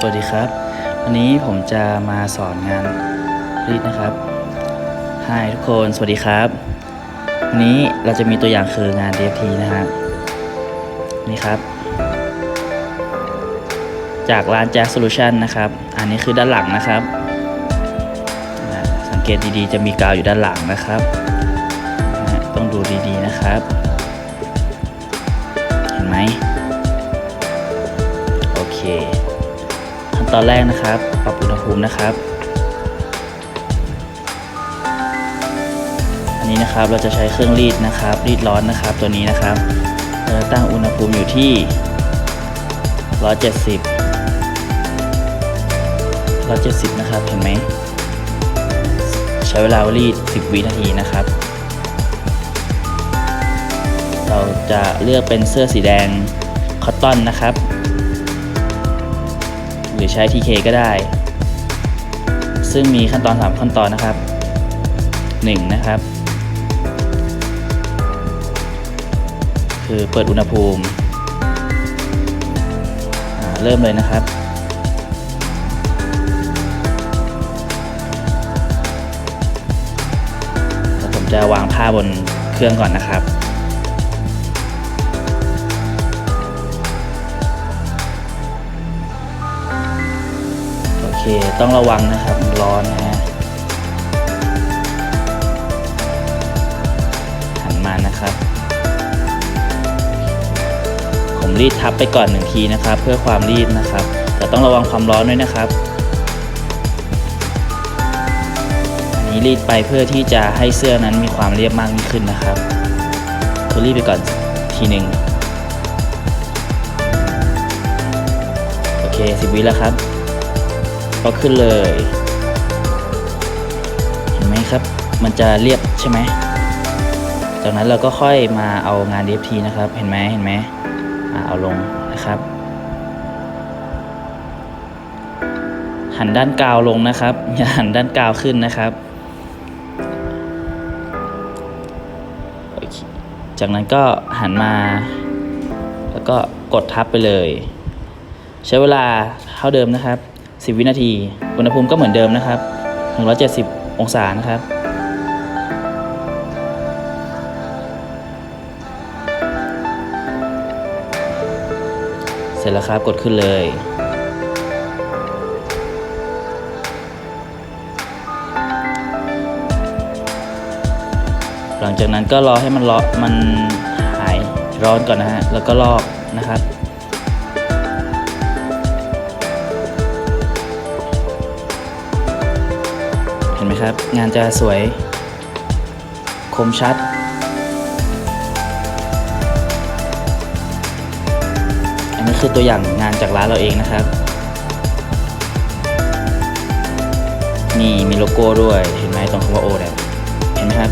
สวัสดีครับ วันนี้ผมจะมาสอนงานรีดนะครับฮายทุกคนสวัสดีครับ วันนี้เราจะมีตัวอย่างคืองาน DFT นะฮะนี่ครับ จากร้าน Jack Solution นะครับ อันนี้คือด้านหลังนะครับ สังเกตดีๆ จะมีกาวอยู่ด้านหลังนะครับ ต้องดูดีๆนะครับ เห็นไหมโอเค ตอนแรกนะครับ ปรับอุณหภูมินะครับ อันนี้นะครับเราจะใช้เครื่องรีดนะครับ รีดร้อนนะครับตัวนี้นะครับเราตั้งอุณหภูมิอยู่ที่ 170 170 นะครับเห็นไหมใช้เวลารีด 10 วินาทีนะครับ เราจะเลือกเป็นเสื้อสีแดงคอตตอนนะครับ รือใช้ TK ก็ได้ ซึ่งมีขั้นตอน 3 ขั้นตอนนะครับ 1 นะครับ คือเปิดอุณหภูมิ เริ่มเลยนะครับผมจะวางผ้าบนเครื่องก่อนนะครับ ต้องระวังนะครับร้อนนะฮะหันมานะครับ ผมรีดทับไปก่อนหนึ่งทีนะครับ เพื่อความรีดนะครับ แต่ต้องระวังความร้อนด้วยนะครับอันนี้รีดไปเพื่อที่จะให้เสื้อนั้นมีความเรียบมากยิ่งขึ้นนะครับคือรีดไปก่อนทีหนึ่งโอเคสิบวิแล้วครับ ก็ขึ้นเลย เห็นไหมครับ มันจะเรียบใช่ไหม จากนั้นเราก็ค่อยมาเอางาน DFT นะครับ เห็นไหมเห็นไหมเอาลงนะครับ หันด้านกาวลงนะครับ อย่าหันด้านกาวขึ้นนะครับ จากนั้นก็หันมา แล้วก็กดทับไปเลย ใช้เวลาเท่าเดิมนะครับ 10 วินาที อุณหภูมิก็เหมือนเดิมนะครับ 170 องศานะครับเสร็จแล้วครับกดขึ้นเลย หลังจากนั้นก็รอให้มันร้อนมันหายร้อนก่อนนะฮะ แล้วก็ลอกนะครับ ครับ งานจะสวย คมชัด อันนี้คือตัวอย่างงานจากร้านเราเองนะครับ นี่มีโลโก้ด้วย เห็นไหมตรงคำว่าโอเนี่ยเห็นไหมครับ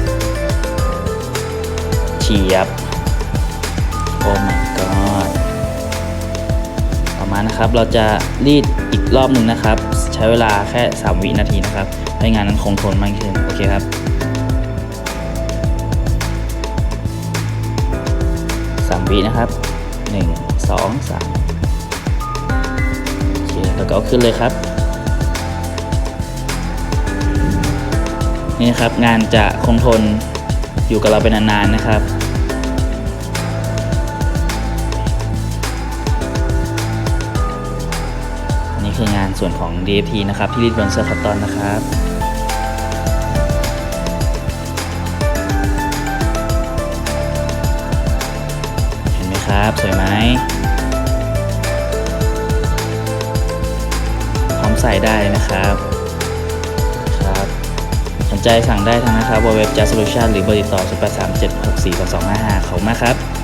เฉียบโอ้ my god ต่อมานะครับเราจะรีดอีกรอบหนึ่งนะครับ ใช้เวลาแค่ 3 วินาทีนะครับ ให้งานนั้นคงทนมากขึ้นโอเคครับ3วินะครับ1 2 3โอเคแล้วก็เอาขึ้นเลยครับ นี่นะครับงานจะคงทนอยู่กับเราไปนานๆนะครับนี่คืองานส่วนของ DFT นะครับ ที่รีดบนเสื้อคอตตอนนะครับ ครับ สวยไหมพร้อมใส่ได้นะครับครับสนใจสั่งได้ทางนะครับ www j a s solution หรือเบอร์ติดต่อ0837642255ขอบคุณมากครับ